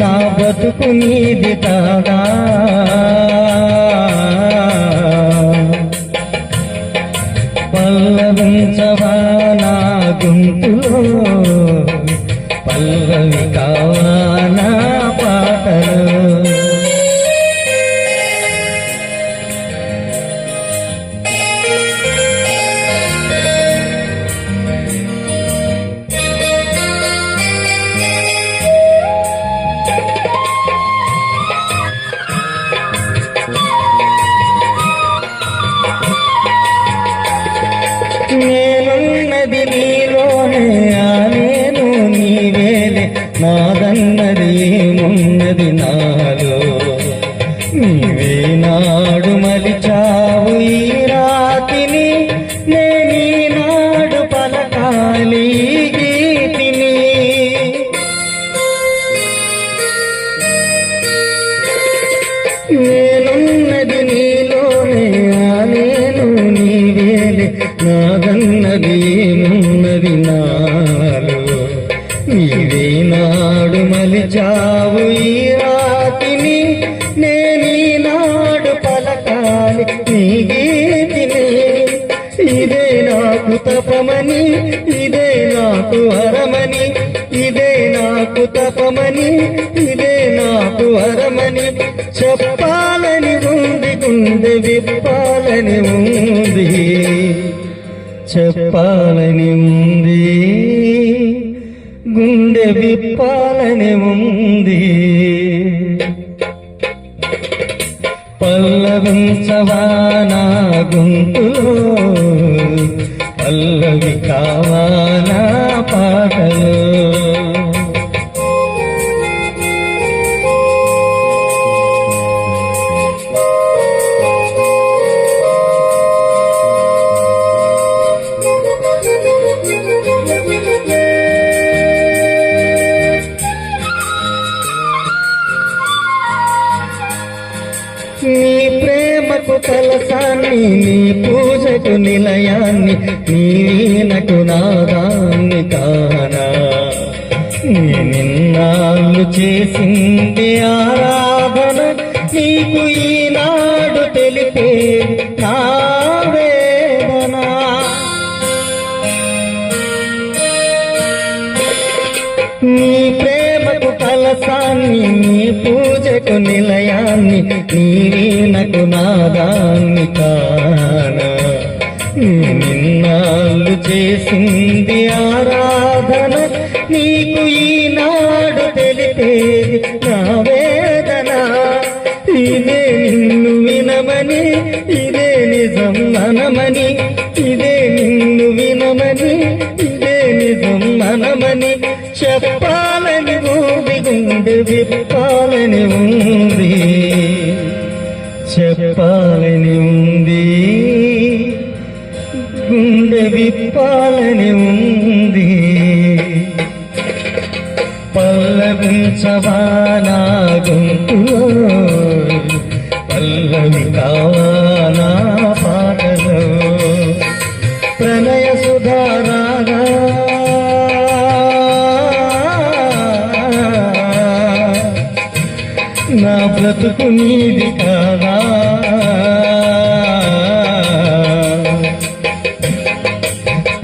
నా బతుకు నీది కాగా పల్లవించవా నా గొంతులో నాదన్నది ఏమున్నది నాలో నీవే నాడు మలిచావు ఈ రాతిని నేనీనాడు పలకాలి గీతిని. నేనున్నది నీలోనే ఆ నేను నీవేలే నాదన్నది ఏమున్నది నా నాడు ఈ రాతిని నేనీనాడు పలకాలి నీ గీతిని. ఇదే నాకు తపమని ఇదే నాకు హరమని ఇదే నాకు తపమని ఇదే నాకు హరమని చెప్పాలని ఉంది గుండె విప్పాలని ఉంది. చెప్పాలని ఉంది గుండె విప్పాలని ఉంది పల్లవించవా నా గొంతులో పల్లవి కావా కలసాన్ని నీ పూజకు నిలయాన్ని నీనకు నాదాన్ని కానా? నీ నిన్నాళ్ళు చేసింది ఆరాధన నీకు ఈనాడు తెలిపే నా నీ ప్రేమకు కలసాన్ని నీ పూజకు నిలయ నీ వీణకు నాదాన్ని కాన. నిన్నాళ్ళు చేసింది ఆరాధన. నీకు ఈనాడు తెలిపేది నా వేదన. ఇదే నిన్ను వినమని ఇదే నిజం మనమని ఇదే నిన్ను వినమని ఇదే నిజం మనమని చెప్పాలని ఊది గుండె విప్పాలని ఉంది. చెప్పాలని ఉంది. గుండె విప్పాలని ఉంది. పల్లవించవా నా గొంతులో పల్లవి కావానా పాటలో. ప్రణయ సుధారాగా బ్రతుకు నీది కాదా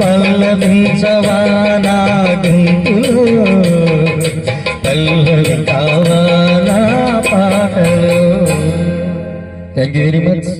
పల్లవించవా నా గొంతులో పల్లవి కావా నా పాటలు? Thank you very much